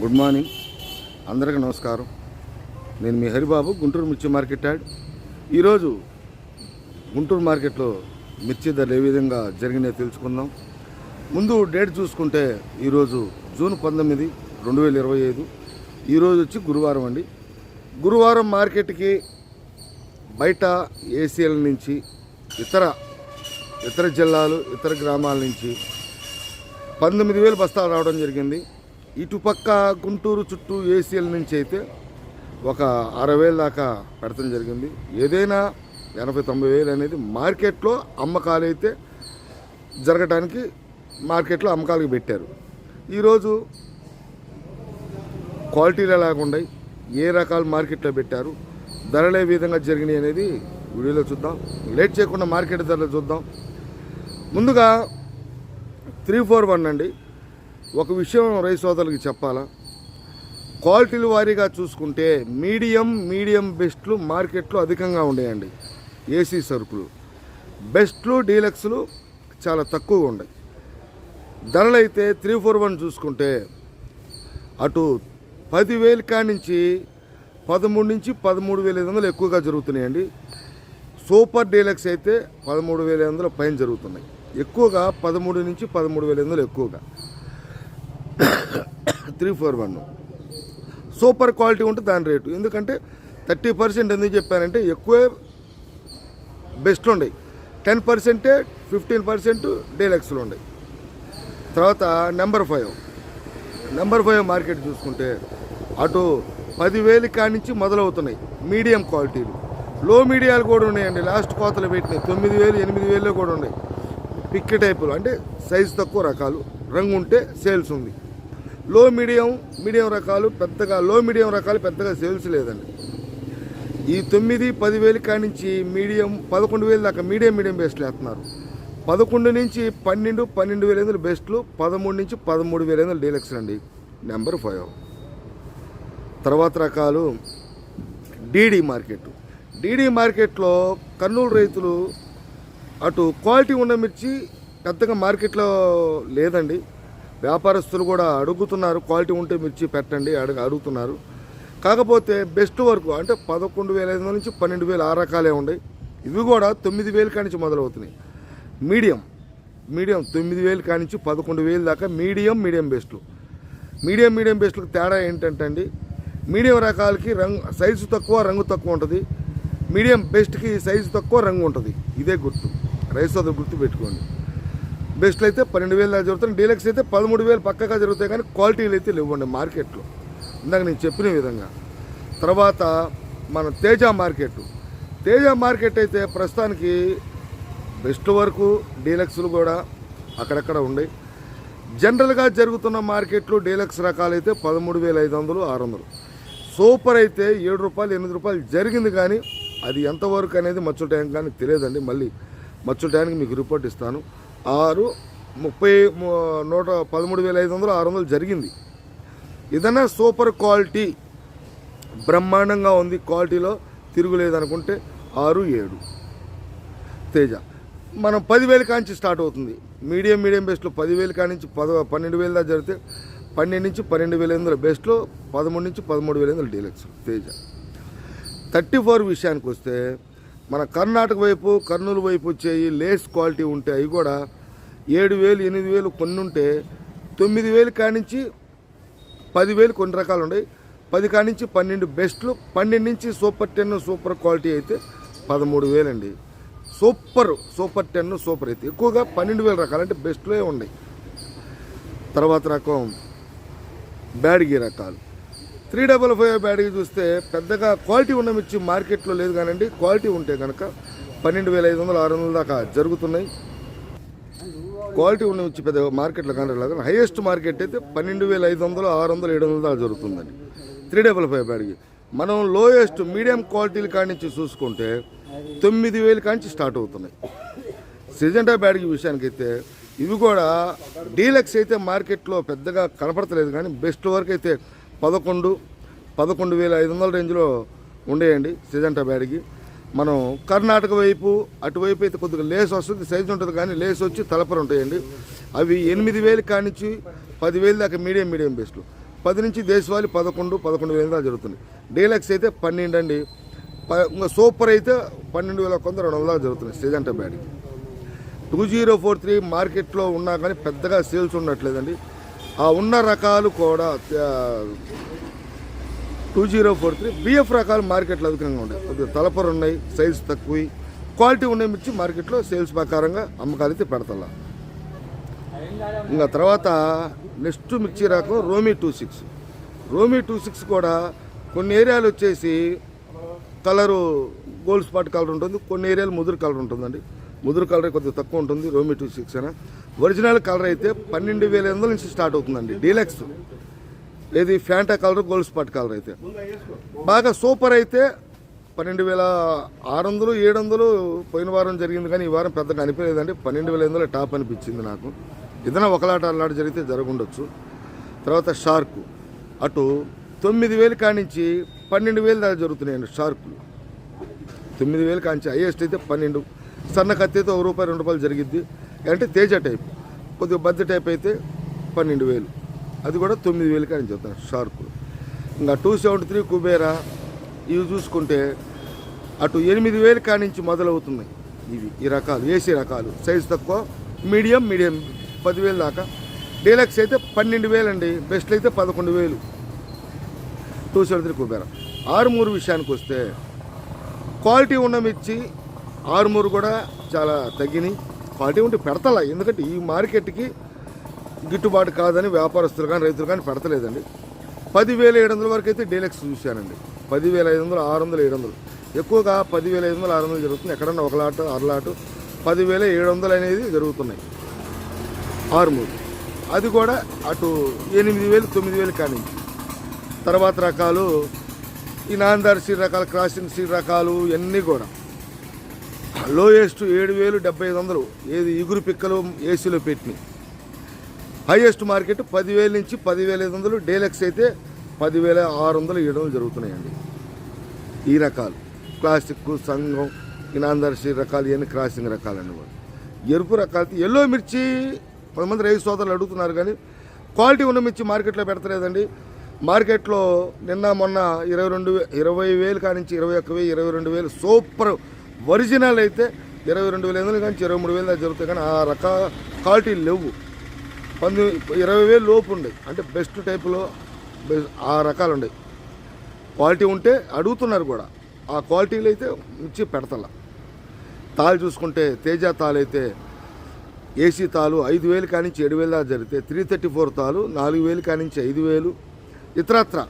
Good morning. అందరికీ నమస్కారం. నేను మీ హరిబాబు గుంటూరు మిర్చి మార్కెట్ యాడ్. ఈరోజు గుంటూరు మార్కెట్లో మిర్చి ధరలు ఏ విధంగా జరిగినాయో తెలుసుకుందాం. ముందు డేట్ చూసుకుంటే ఈరోజు జూన్ పంతొమ్మిది రెండు వేల ఇరవై ఐదు. ఈరోజు వచ్చి గురువారం అండి. గురువారం మార్కెట్కి బయట ఏసీఎల్ నుంచి ఇతర ఇతర జిల్లాలు ఇతర గ్రామాల నుంచి పంతొమ్మిది వేలు బస్తాలు రావడం జరిగింది. ఇటుపక్క గుంటూరు చుట్టూ ఏసీఎల్ నుంచి అయితే ఒక అరవై వేలు దాకా పెడతాం జరిగింది. ఏదైనా ఎనభై తొంభై వేలు అనేది మార్కెట్లో అమ్మకాలు అయితే జరగటానికి మార్కెట్లో అమ్మకాలకి పెట్టారు. ఈరోజు క్వాలిటీలు ఎలాగుండయి ఏ రకాలు మార్కెట్లో పెట్టారు? ధరలు ఏ విధంగా జరిగినాయి అనేది వీడియోలో చూద్దాం. లేట్ చేయకుండా మార్కెట్ ధరలు చూద్దాం. ముందుగా త్రీ ఫోర్ వన్ అండి. ఒక విషయం రైతు సోదరులకి చెప్పాలా? క్వాలిటీలు వారీగా చూసుకుంటే మీడియం మీడియం బెస్ట్లు మార్కెట్లో అధికంగా ఉండేయండి. ఏసీ సరుకులు. బెస్ట్లు డీలక్స్లు చాలా తక్కువగా ఉన్నాయి ధరలు అయితే త్రీ ఫోర్ వన్ చూసుకుంటే అటు పదివేలు కానించి పదమూడు నుంచి పదమూడు వేల ఐదు వందలు ఎక్కువగా జరుగుతున్నాయండి. సూపర్ డీలక్స్ అయితే పదమూడు వేల ఐదు వందల పైన జరుగుతున్నాయి. ఎక్కువగా పదమూడు నుంచి పదమూడు వేల ఐదు వందలు ఎక్కువగా. Three four one. Super quality ఉంటే దాని రేటు. ఎందుకంటే థర్టీ పర్సెంట్ ఎందుకు చెప్పానంటే ఎక్కువే బెస్ట్ ఉన్నాయి టెన్ పర్సెంటే ఫిఫ్టీన్ పర్సెంట్ డీలక్స్లు ఉన్నాయి తర్వాత number five. Number five market చూసుకుంటే అటు పదివేలు కానించి మొదలవుతున్నాయి మీడియం క్వాలిటీలు. లో మీడియాలు కూడా ఉన్నాయండి. లాస్ట్ కోతలు పెట్టినాయి. తొమ్మిది వేలు ఎనిమిది వేలు కూడా ఉన్నాయి. పిక్కి టైపులు. అంటే సైజు తక్కువ రకాలు. రంగు ఉంటే సేల్స్ ఉంది. లో మీడియం మీడియం రకాలు పెద్దగా లో మీడియం రకాలు పెద్దగా సేల్స్ లేదండి. ఈ తొమ్మిది పదివేలు కానించి మీడియం పదకొండు వేలు దాకా మీడియం మీడియం బెస్ట్లు వేస్తున్నారు. పదకొండు నుంచి పన్నెండు పన్నెండు వేల ఐదు బెస్ట్లు పదమూడు నుంచి పదమూడు వేల ఐదు డీలక్స్ అండి. నెంబర్ ఫైవ్ తర్వాత రకాలు డీడీ మార్కెట్ డీడీ మార్కెట్లో కర్నూలు రైతులు అటు క్వాలిటీ ఉన్న మిర్చి పెద్దగా మార్కెట్లో లేదండి. వ్యాపారస్తులు కూడా అడుగుతున్నారు క్వాలిటీ ఉంటే మిర్చి పెట్టండి అడుగు అడుగుతున్నారు. కాకపోతే బెస్ట్ వరకు అంటే పదకొండు వేల ఐదు వందల నుంచి పన్నెండు వేలు ఆ రకాలే ఉన్నాయి ఇవి కూడా తొమ్మిది వేలు కానించి మొదలవుతున్నాయి. మీడియం మీడియం తొమ్మిది వేలు కానించి పదకొండు వేలు దాకా మీడియం మీడియం బెస్ట్లు మీడియం మీడియం బెస్ట్లకు తేడా ఏంటంటే అండి మీడియం రకాలకి రంగు సైజు తక్కువ రంగు తక్కువ ఉంటుంది. మీడియం బెస్ట్కి సైజు తక్కువ రంగు ఉంటుంది. ఇదే గుర్తు. రైస్ అది గుర్తు పెట్టుకోండి. బెస్ట్లు అయితే పన్నెండు వేలు దాకా జరుగుతుంది డీలక్స్ అయితే పదమూడు వేలు పక్కగా జరుగుతాయి కానీ క్వాలిటీలు అయితే లేవండి మార్కెట్లో. ఇందాక నేను చెప్పిన విధంగా. తర్వాత మన తేజ మార్కెట్. తేజ మార్కెట్ అయితే ప్రస్తుతానికి బెస్ట్ వరకు డీలక్స్లు కూడా అక్కడక్కడ ఉన్నాయి. జనరల్గా జరుగుతున్న మార్కెట్లు డీలక్స్ రకాలైతే పదమూడు వేల ఐదు వందలు ఆరు వందలు. సూపర్ అయితే ఏడు రూపాయలు ఎనిమిది రూపాయలు జరిగింది కానీ అది ఎంతవరకు అనేది మచ్చుల టైం కానీ తెలియదండి. మళ్ళీ మచ్చుల టైంకి మీకు రిపోర్ట్ ఇస్తాను. ఆరు ముప్పై నూట పదమూడు వేల ఐదు వందలు ఆరు వందలు జరిగింది. ఏదైనా సూపర్ క్వాలిటీ బ్రహ్మాండంగా ఉంది క్వాలిటీలో తిరుగులేదు అనుకుంటే ఆరు ఏడు. తేజ మనం పదివేల కాంచి స్టార్ట్ అవుతుంది. మీడియం మీడియం బెస్ట్లో పదివేల కానించి పద పన్నెండు వేల దాకా జరిగితే పన్నెండు నుంచి పన్నెండు వేల ఎనిమిది బెస్ట్లో పదమూడు నుంచి పదమూడు వేల ఎనిమిది డీలక్స్. తేజ థర్టీ ఫోర్ విషయానికి వస్తే మన కర్ణాటక వైపు కర్నూలు వైపు వచ్చేవి లేస్ క్వాలిటీ ఉంటే అవి కూడా ఏడు వేలు ఎనిమిది వేలు కొన్ని ఉంటే తొమ్మిది వేలు కానించి పదివేలు కొన్ని రకాలు ఉన్నాయి. పది కానించి పన్నెండు బెస్ట్లు పన్నెండు నుంచి సూపర్ టెన్ సూపర్ క్వాలిటీ అయితే పదమూడు వేలండి. సూపర్ సూపర్ టెన్ సూపర్ అయితే. ఎక్కువగా పన్నెండు వేల రకాలు అంటే బెస్ట్లో ఉన్నాయి. తర్వాత రకం బ్యాడ్గి రకాలు. త్రీ డబల్ ఫైవ్ బ్యాటరీ చూస్తే పెద్దగా క్వాలిటీ ఉన్న మిర్చి మార్కెట్లో లేదు కానండి క్వాలిటీ ఉంటే కనుక పన్నెండు వేల ఐదు వందలు ఆరు వందల దాకా జరుగుతున్నాయి. క్వాలిటీ ఉన్న మిర్చి పెద్ద మార్కెట్లో కానీ హైయెస్ట్ మార్కెట్ అయితే పన్నెండు వేల ఐదు వందలు ఆరు వందలు ఏడు వందల దాకా జరుగుతుందండి. Three double five battery. మనం లోయెస్ట్ మీడియం క్వాలిటీల కానించి నుంచి చూసుకుంటే తొమ్మిది వేలు కానించి స్టార్ట్ అవుతున్నాయి. సిజెంటా బ్యాటరీ విషయానికైతే ఇవి కూడా డీలక్స్ అయితే మార్కెట్లో పెద్దగా కనపడతలేదు కానీ బెస్ట్ వరకు అయితే పదకొండు పదకొండు వేల ఐదు వందల రేంజ్లో ఉండేయండి సిజంటా బ్యాడ్కి మనం కర్ణాటక వైపు అటువైపు అయితే కొద్దిగా లేస్ వస్తుంది సైజు ఉంటుంది కానీ లేస్ వచ్చి తలపర ఉంటాయండి. అవి ఎనిమిది వేలు కానించి పదివేలు దాకా మీడియం మీడియం బెస్ట్లు పది నుంచి దేశవాళి పదకొండు పదకొండు వేల దాకా జరుగుతుంది. డీలక్స్ అయితే పన్నెండు అండి. ప- ఇంకా సూపర్ అయితే పన్నెండు వేల కొంత రెండు వందల జరుగుతుంది సిజంటా బ్యాడ్కి టూ జీరో ఫోర్ త్రీ మార్కెట్లో ఉన్నా కానీ పెద్దగా సేల్స్ ఉండట్లేదండి. ఆ ఉన్న రకాలు కూడా two zero four three BF రకాలు మార్కెట్లో అధికంగా ఉన్నాయి. కొద్దిగా తలపరు ఉన్నాయి సైజ్ తక్కువ క్వాలిటీ ఉన్నాయి మిర్చి మార్కెట్లో సేల్స్ ప్రకారంగా అమ్మకాలు అయితే పెడతా ఇంకా తర్వాత నెక్స్ట్ మిర్చి రకం రోమీ టూ సిక్స్ రోమీ టూ సిక్స్ కూడా కొన్ని ఏరియాలు వచ్చేసి కలరు గోల్డ్ స్పాట్ కలర్ ఉంటుంది కొన్ని ఏరియాలు ముదురు కలర్ ఉంటుందండి. ముదురు కలర్ కొద్దిగా తక్కువ ఉంటుంది రోమీ టూ సిక్స్ అయినా. ఒరిజినల్ కలర్ అయితే పన్నెండు వేల ఎనిమిది నుంచి స్టార్ట్ అవుతుందండి. డీలక్స్. ఏది Fanta colour Gold Spot colour అయితే. బాగా సూపర్ అయితే పన్నెండు వేల ఆరు వందలు ఏడు వందలు పోయిన వారం జరిగింది కానీ ఈ వారం పెద్దగా అనిపించలేదండి. పన్నెండు వేల ఎనిమిది టాప్ అనిపించింది నాకు. ఏదైనా ఒకలాట అల్లాట జరిగితే జరగundొచ్చు తర్వాత షార్క్. అటు తొమ్మిది వేలు కానించి పన్నెండు వేలు దాకా జరుగుతున్నాయండి షార్కులు. తొమ్మిది వేలు కానించి హైయెస్ట్ అయితే పన్నెండు. సన్న కత్తి అయితే ఒక రూపాయి రెండు రూపాయలు జరిగిద్ది. అంటే తేజ టైప్. కొద్దిగా బద్ద టైప్ అయితే పన్నెండు వేలు. అది కూడా తొమ్మిది వేలు కానీ చెప్తాను షార్ప్ ఇంకా టూ సెవెంటీ త్రీ కుబేరా ఇవి చూసుకుంటే అటు ఎనిమిది వేలు కానించి మొదలవుతున్నాయి. ఇవి ఈ రకాలు ఏసీ రకాలు. సైజ్ తక్కువ మీడియం మీడియం పదివేలు దాకా. డీలక్స్ అయితే పన్నెండు వేలు అండి బెస్ట్లు అయితే పదకొండు వేలు. Two seventy three Kubera. Armoor విషయానికి వస్తే క్వాలిటీ ఉన్న మిర్చి ఆరుమూరు కూడా చాలా తగ్గినాయి. క్వాలిటీ ఉంటే పెడతలా ఎందుకంటే ఈ మార్కెట్కి గిట్టుబాటు కాదని వ్యాపారస్తులు కానీ రైతులు కానీ పెడతలేదండి. పదివేల ఏడు వందల వరకు అయితే డీలక్స్ చూశానండి. పదివేల ఐదు వందలు ఆరు వందలు ఏడు వందలు. ఎక్కువగా పదివేల ఐదు వందలు ఆరు వందలు జరుగుతుంది. ఎక్కడన్నా ఒక లాటు అరలాటు పదివేల ఏడు వందలు అనేది జరుగుతున్నాయి. ఆరు మూడు అది కూడా అటు ఎనిమిది వేలు తొమ్మిది వేలు కానీ తర్వాత రకాలు ఈ నాందార్ సీడ్ రకాలు క్రాసింగ్ సీడ్ రకాలు ఇవన్నీ కూడా. లోయెస్ట్ ఏడు వేలు డెబ్బై ఐదు వందలు. ఏది ఇగురు పిక్కలు ఏసీలో పెట్టినాయి హైయెస్ట్ మార్కెట్ పదివేల నుంచి పదివేల ఐదు వందలు డీలక్స్ అయితే పదివేల ఆరు వందలు ఇవ్వడం జరుగుతున్నాయండి. ఈ రకాలు. క్లాసిక్ సంఘం ఇనాందర్శి రకాలు ఇవన్నీ క్రాసింగ్ రకాలు అన్నమాట ఎరుపు రకాలు ఎల్లో మిర్చి కొంతమంది రైతు సోదరులు అడుగుతున్నారు కానీ క్వాలిటీ ఉన్న మిర్చి మార్కెట్లో పెడతలేదండి. మార్కెట్లో నిన్న మొన్న ఇరవై రెండు ఇరవై వేలు కానించి ఇరవై ఒక్క వేలు ఇరవై రెండు వేలు సూపర్ ఒరిజినల్ అయితే ఇరవై రెండు వేల ఎనిమిది కానీ ఇరవై మూడు వేలు దాకా జరుగుతాయి కానీ ఆ రకాల క్వాలిటీలు లేవు. పంతొమ్మిది ఇరవై వేలు లోపు ఉండేవి అంటే బెస్ట్ టైపులో ఆ రకాలు ఉండేవి. క్వాలిటీ ఉంటే అడుగుతున్నారు కూడా. ఆ క్వాలిటీలు అయితే ఇచ్చి పెడతల. తాళ్ళు చూసుకుంటే తేజ తాళ్ళు అయితే ఏసీ తాలు ఐదు వేలు కానించి ఏడు వేలు దాకా జరిగితే త్రీ థర్టీ ఫోర్ తాలు నాలుగు వేలు కానించి ఐదు వేలు ఇతరత్ర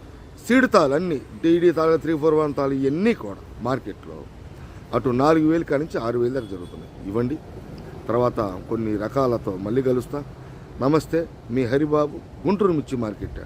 సీడ్ తాలు అన్నీ డీడీ తాలు త్రీ ఫోర్ వన్ తాలు ఇవన్నీ కూడా మార్కెట్లో అటు నాలుగు వేలు కానించి ఆరు వేలు దాకా జరుగుతున్నాయి. ఇవ్వండి. తర్వాత కొన్ని రకాలతో మళ్ళీ కలుస్తా. నమస్తే మీ హరిబాబు గుంటూరు మిర్చి మార్కెట్